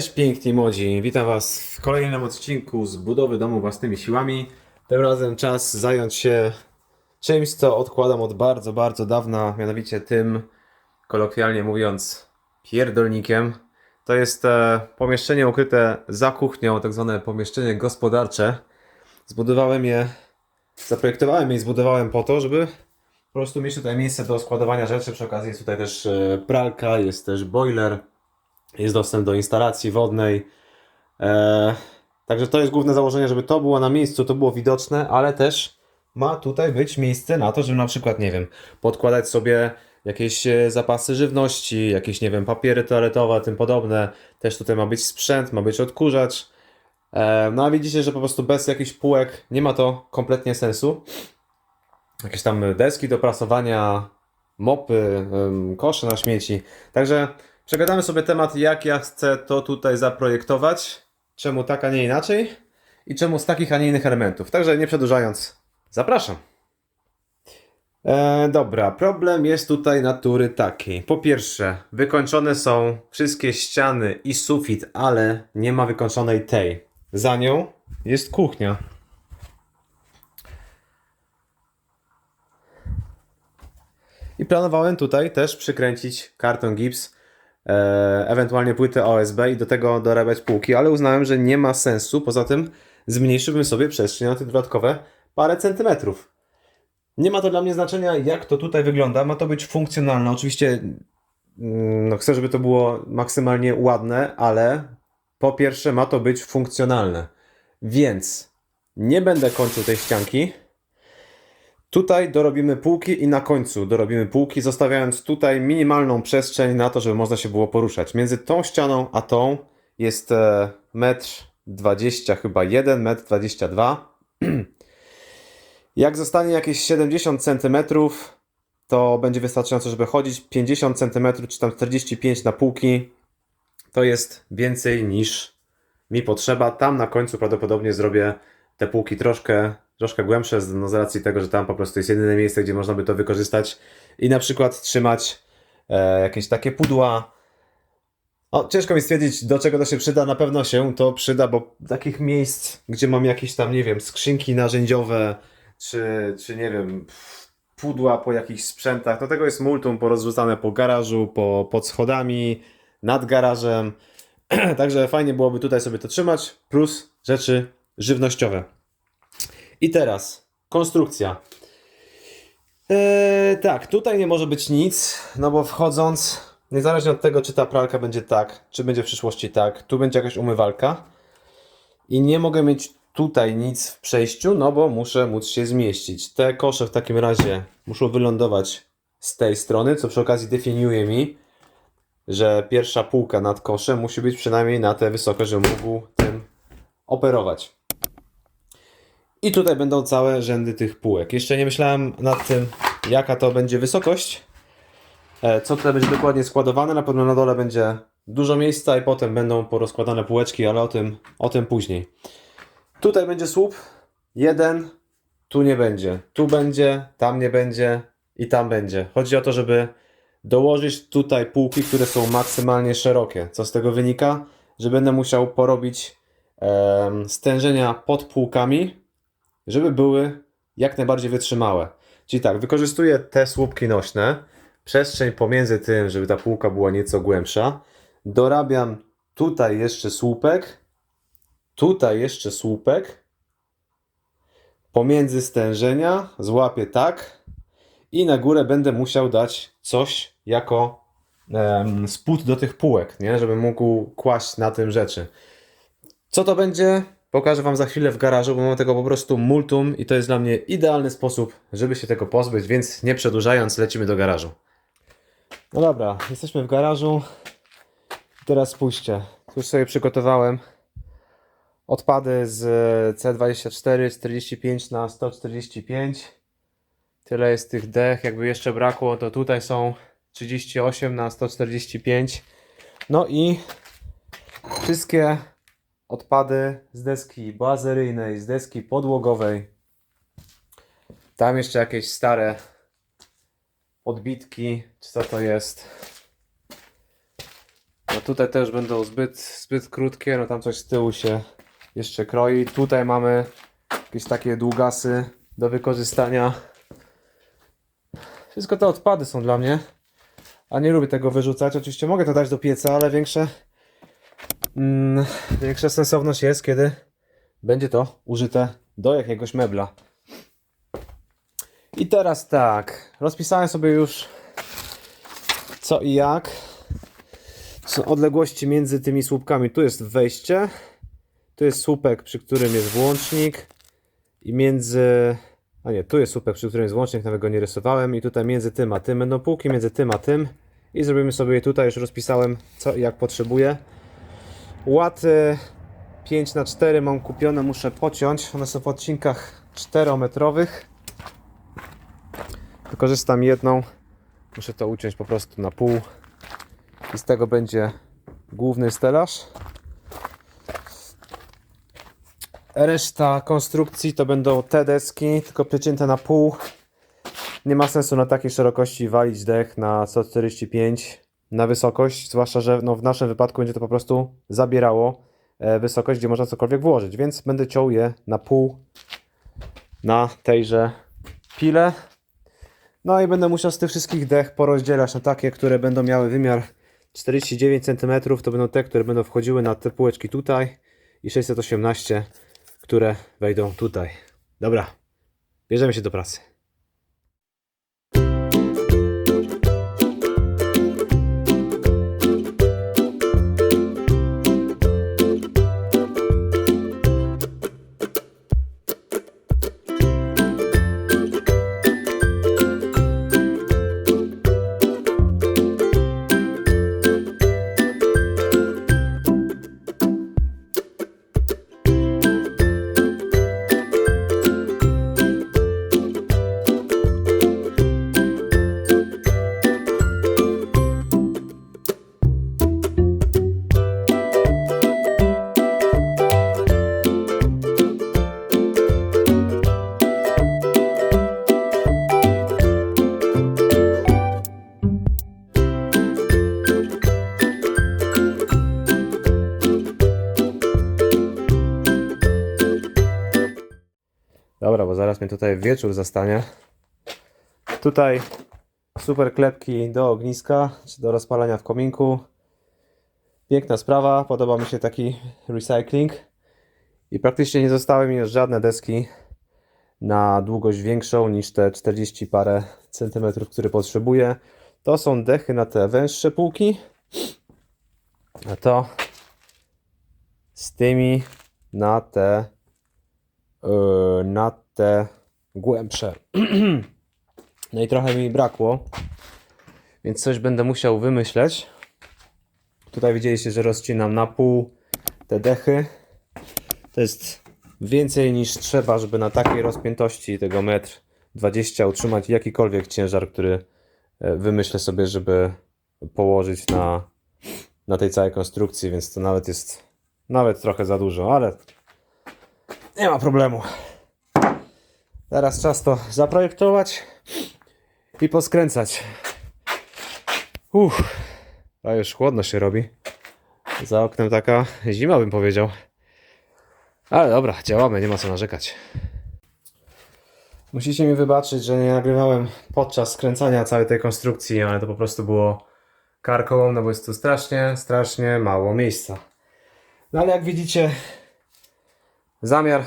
Cześć piękni młodzi, witam Was w kolejnym odcinku z budowy domu własnymi siłami. Tym razem czas zająć się czymś, co odkładam od bardzo, bardzo dawna, mianowicie tym, kolokwialnie mówiąc, pierdolnikiem. To jest e, pomieszczenie ukryte za kuchnią, tak zwane pomieszczenie gospodarcze. Zbudowałem je, zaprojektowałem je i zbudowałem po to, żeby po prostu mieć tutaj miejsce do składowania rzeczy. Przy okazji jest tutaj też e, pralka, jest też boiler, jest dostęp do instalacji wodnej. E, także to jest główne założenie, żeby to było na miejscu, to było widoczne, ale też ma tutaj być miejsce na to, żeby na przykład, nie wiem, podkładać sobie jakieś e, zapasy żywności, jakieś, nie wiem, papiery toaletowe, tym podobne. Też tutaj ma być sprzęt, ma być odkurzacz. E, no a widzicie, że po prostu bez jakichś półek nie ma to kompletnie sensu. Jakieś tam deski do prasowania, mopy, kosze na śmieci. Także przegadamy sobie temat, jak ja chcę to tutaj zaprojektować, czemu tak, a nie inaczej i czemu z takich, a nie innych elementów. Także nie przedłużając, zapraszam. E, dobra, problem jest tutaj natury takiej. Po pierwsze, wykończone są wszystkie ściany i sufit, ale nie ma wykończonej tej. Za nią jest kuchnia. I planowałem tutaj też przykręcić karton gips, ewentualnie płytę OSB i do tego dorabiać półki, ale uznałem, że nie ma sensu. Poza tym zmniejszyłbym sobie przestrzeń na te dodatkowe parę centymetrów. Nie ma to dla mnie znaczenia, jak to tutaj wygląda. Ma to być funkcjonalne. Oczywiście mm, no, chcę, żeby to było maksymalnie ładne, ale po pierwsze ma to być funkcjonalne. Więc nie będę kończył tej ścianki. Tutaj dorobimy półki i na końcu dorobimy półki, zostawiając tutaj minimalną przestrzeń na to, żeby można się było poruszać. Między tą ścianą a tą jest e, metr 20 chyba 1, metr 22. Jak zostanie jakieś 70 cm, to będzie wystarczająco, żeby chodzić. 50 cm czy tam 45 na półki to jest więcej niż mi potrzeba. Tam na końcu prawdopodobnie zrobię te półki troszkę, troszkę głębsze, no z racji tego, że tam po prostu jest jedyne miejsce, gdzie można by to wykorzystać i na przykład trzymać e, jakieś takie pudła. O, ciężko mi stwierdzić, do czego to się przyda. Na pewno się to przyda, bo takich miejsc, gdzie mam jakieś tam, nie wiem, skrzynki narzędziowe, czy, czy nie wiem, pudła po jakichś sprzętach, to tego jest multum porozrzucane po garażu, po, pod schodami, nad garażem. Także fajnie byłoby tutaj sobie to trzymać, plus rzeczy żywnościowe. I teraz konstrukcja. Eee, tak, tutaj nie może być nic, no bo wchodząc, niezależnie od tego, czy ta pralka będzie tak, czy będzie w przyszłości tak, tu będzie jakaś umywalka i nie mogę mieć tutaj nic w przejściu, no bo muszę móc się zmieścić. Te kosze w takim razie muszą wylądować z tej strony, co przy okazji definiuje mi, że pierwsza półka nad koszem musi być przynajmniej na tę wysokość, że mógł tym operować. I tutaj będą całe rzędy tych półek. Jeszcze nie myślałem nad tym, jaka to będzie wysokość. E, Co tutaj będzie dokładnie składowane. Na pewno na dole będzie dużo miejsca i potem będą porozkładane półeczki, ale o tym, o tym później. Tutaj będzie słup. Jeden. Tu nie będzie. Tu będzie, tam nie będzie i tam będzie. Chodzi o to, żeby dołożyć tutaj półki, które są maksymalnie szerokie. Co z tego wynika? Że będę musiał porobić em, stężenia pod półkami, żeby były jak najbardziej wytrzymałe. Czyli tak, wykorzystuję te słupki nośne, przestrzeń pomiędzy tym, żeby ta półka była nieco głębsza. Dorabiam tutaj jeszcze słupek, tutaj jeszcze słupek, pomiędzy stężenia złapię tak i na górę będę musiał dać coś jako em, spód do tych półek, nie? żeby mógł kłaść na tym rzeczy. Co to będzie? Pokażę Wam za chwilę w garażu, bo mam tego po prostu multum i to jest dla mnie idealny sposób, żeby się tego pozbyć, więc nie przedłużając, lecimy do garażu. No dobra, jesteśmy w garażu. Teraz spójrzcie, tu sobie przygotowałem odpady z C24 45 na 145. Tyle jest tych dech, jakby jeszcze brakło, to tutaj są 38 na 145. No i wszystkie odpady z deski bazeryjnej, z deski podłogowej. Tam jeszcze jakieś stare odbitki, czy co to jest. No tu Tutaj też będą zbyt, zbyt krótkie, no tam coś z tyłu się jeszcze kroi. Tutaj mamy jakieś takie długasy do wykorzystania. Wszystko te odpady są dla mnie, a nie lubię tego wyrzucać. Oczywiście mogę to dać do pieca, ale większe, mm, większa sensowność jest, kiedy będzie to użyte do jakiegoś mebla. I teraz tak, rozpisałem sobie już co i jak. Są odległości między tymi słupkami. Tu jest wejście, tu jest słupek, przy którym jest włącznik i między... A nie, tu jest słupek, przy którym jest włącznik, nawet go nie rysowałem i tutaj między tym a tym będą półki, między tym a tym i zrobimy sobie tutaj, już rozpisałem co i jak potrzebuję. Łaty 5 na 4 mam kupione, muszę pociąć, one są w odcinkach 4-metrowych. Wykorzystam jedną, muszę to uciąć po prostu na pół i z tego będzie główny stelaż. Reszta konstrukcji to będą te deski, tylko przecięte na pół. Nie ma sensu na takiej szerokości walić dech na 145 na wysokość, zwłaszcza, że no w naszym wypadku będzie to po prostu zabierało e, wysokość, gdzie można cokolwiek włożyć, więc będę ciął je na pół na tejże pile. No i będę musiał z tych wszystkich dech porozdzielać na takie, które będą miały wymiar 49 cm, to będą te, które będą wchodziły na te półeczki tutaj i 618, które wejdą tutaj. Dobra, bierzemy się do pracy. Mnie tutaj wieczór zastanie. Tutaj super klepki do ogniska, czy do rozpalania w kominku. Piękna sprawa, podoba mi się taki recycling. I praktycznie nie zostały mi już żadne deski na długość większą niż te 40 parę centymetrów, które potrzebuję. To są dechy na te węższe półki. A to z tymi na te na te głębsze. No i trochę mi brakło, więc coś będę musiał wymyśleć. Tutaj widzieliście, że rozcinam na pół te dechy. To jest więcej niż trzeba, żeby na takiej rozpiętości tego metr 20 utrzymać jakikolwiek ciężar, który e, wymyślę sobie, żeby położyć na, na tej całej konstrukcji, więc to nawet jest nawet trochę za dużo, ale nie ma problemu. Teraz czas to zaprojektować i poskręcać. Uff, a już chłodno się robi. Za oknem taka zima bym powiedział. Ale dobra, działamy, nie ma co narzekać. Musicie mi wybaczyć, że nie nagrywałem podczas skręcania całej tej konstrukcji, ale to po prostu było karkołom, no bo jest tu strasznie, strasznie mało miejsca. No ale jak widzicie, zamiar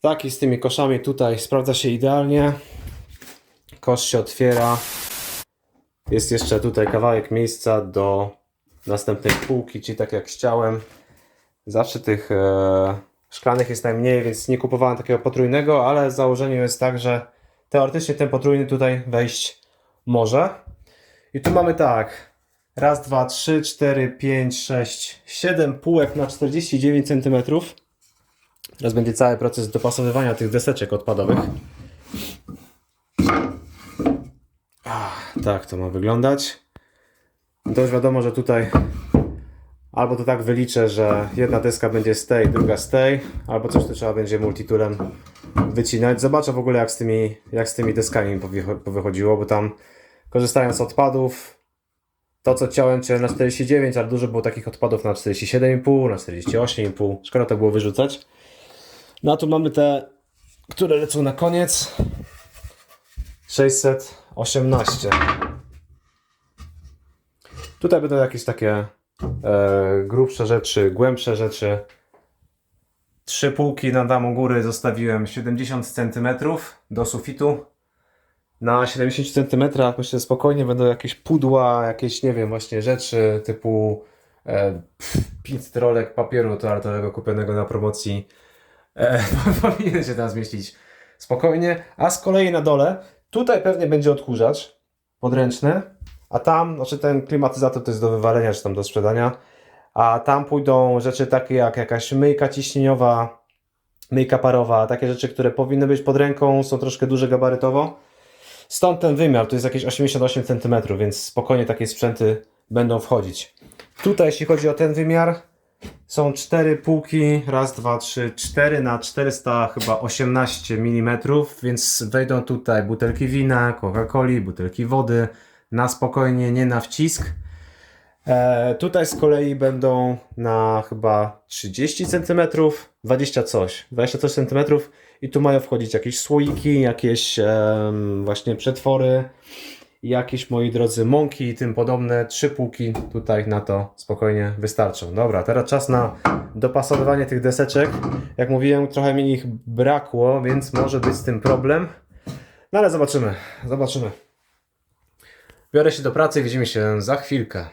taki z tymi koszami tutaj sprawdza się idealnie. Kosz się otwiera. Jest jeszcze tutaj kawałek miejsca do następnej półki, czyli tak jak chciałem. Zawsze tych e, szklanych jest najmniej, więc nie kupowałem takiego potrójnego, ale założenie jest tak, że teoretycznie ten potrójny tutaj wejść może. I tu mamy tak. Raz, dwa, trzy, cztery, pięć, sześć, siedem półek na 49 cm. Teraz będzie cały proces dopasowywania tych deseczek odpadowych. Ach, tak to ma wyglądać. To już wiadomo, że tutaj albo to tak wyliczę, że jedna deska będzie z tej, druga z tej, albo coś tu trzeba będzie multitoolem wycinać. Zobaczę w ogóle jak z tymi, jak z tymi deskami mi powycho- powychodziło, bo tam korzystając z odpadów to, co ciąłem, ciąłem na 49, ale dużo było takich odpadów na 47,5, na 48,5. Szkoda to było wyrzucać. No tu mamy te, które lecą na koniec. 618. Tutaj będą jakieś takie e, grubsze rzeczy, głębsze rzeczy. Trzy półki na damu góry zostawiłem 70 cm do sufitu. Na 70 cm myślę spokojnie będą jakieś pudła, jakieś nie wiem, właśnie rzeczy typu e, pff, 500 rolek papieru toaletowego kupionego na promocji. E, powinien się tam zmieścić spokojnie. A z kolei na dole, tutaj pewnie będzie odkurzacz podręczny, a tam, znaczy ten klimatyzator to jest do wywalenia czy tam do sprzedania, a tam pójdą rzeczy takie jak jakaś myjka ciśnieniowa, myjka parowa, takie rzeczy, które powinny być pod ręką, są troszkę duże gabarytowo. Stąd ten wymiar, to jest jakieś 88 cm, więc spokojnie takie sprzęty będą wchodzić. Tutaj, jeśli chodzi o ten wymiar, są cztery półki, raz, dwa, trzy, cztery na 400 chyba 18 mm, więc wejdą tutaj butelki wina, Coca-Coli, butelki wody, na spokojnie, nie na wcisk. E, tutaj z kolei będą na chyba 30 cm, 20 coś, 20 coś cm i tu mają wchodzić jakieś słoiki, jakieś em, właśnie przetwory, jakieś moi drodzy mąki i tym podobne. Trzy półki tutaj na to spokojnie wystarczą. Dobra, teraz czas na dopasowywanie tych deseczek. Jak mówiłem, trochę mi ich brakło, więc może być z tym problem. No ale zobaczymy, zobaczymy. Biorę się do pracy, widzimy się za chwilkę.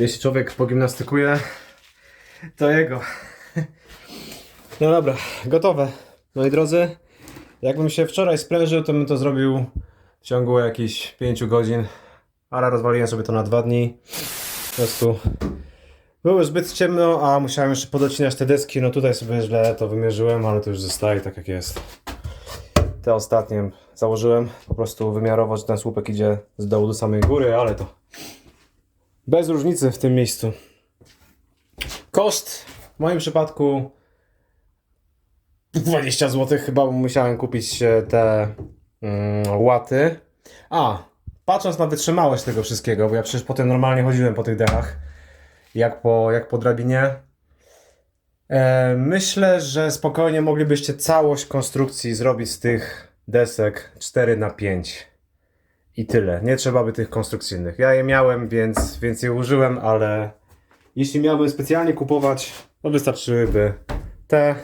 Jeśli człowiek pogimnastykuje, to jego. No dobra, gotowe. Moi drodzy, jakbym się wczoraj sprężył, to bym to zrobił w ciągu jakichś 5 godzin, ale rozwaliłem sobie to na dwa dni. Po prostu było zbyt ciemno, a musiałem jeszcze podocinać te deski. No tutaj sobie źle to wymierzyłem, ale to już zostaje tak jak jest. Te ostatnie założyłem po prostu wymiarowo, że ten słupek idzie z dołu do samej góry, ale to bez różnicy w tym miejscu. Koszt w moim przypadku 20 zł chyba musiałem kupić e, te mm, łaty. A, patrząc na wytrzymałość tego wszystkiego, bo ja przecież potem normalnie chodziłem po tych dechach, jak po, jak po drabinie. E, myślę, że spokojnie moglibyście całość konstrukcji zrobić z tych desek 4 na 5 i tyle. Nie trzeba by tych konstrukcyjnych. Ja je miałem, więc, więc je użyłem, ale jeśli miałbym specjalnie kupować, to wystarczyłyby te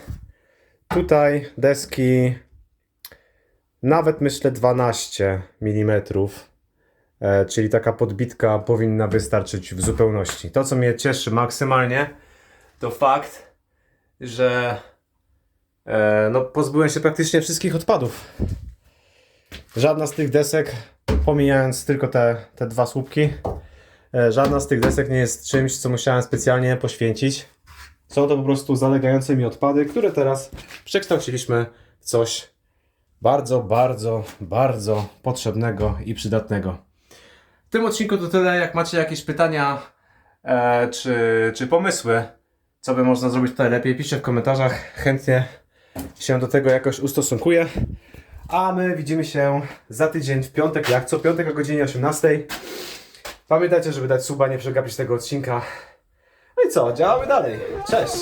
tutaj deski nawet myślę 12 mm, e, czyli taka podbitka powinna wystarczyć w zupełności. To, co mnie cieszy maksymalnie, to fakt, że e, no, pozbyłem się praktycznie wszystkich odpadów. Żadna z tych desek, pomijając tylko te, te dwa słupki, e, żadna z tych desek nie jest czymś, co musiałem specjalnie poświęcić. Są to po prostu zalegające mi odpady, które teraz przekształciliśmy w coś bardzo, bardzo, bardzo potrzebnego i przydatnego. W tym odcinku to tyle. Jak macie jakieś pytania e, czy, czy pomysły, co by można zrobić tutaj lepiej, piszcie w komentarzach. Chętnie się do tego jakoś ustosunkuję. A my widzimy się za tydzień w piątek, jak co piątek o godzinie 18. Pamiętajcie, żeby dać suba, nie przegapić tego odcinka. No i co, działamy dalej. Cześć!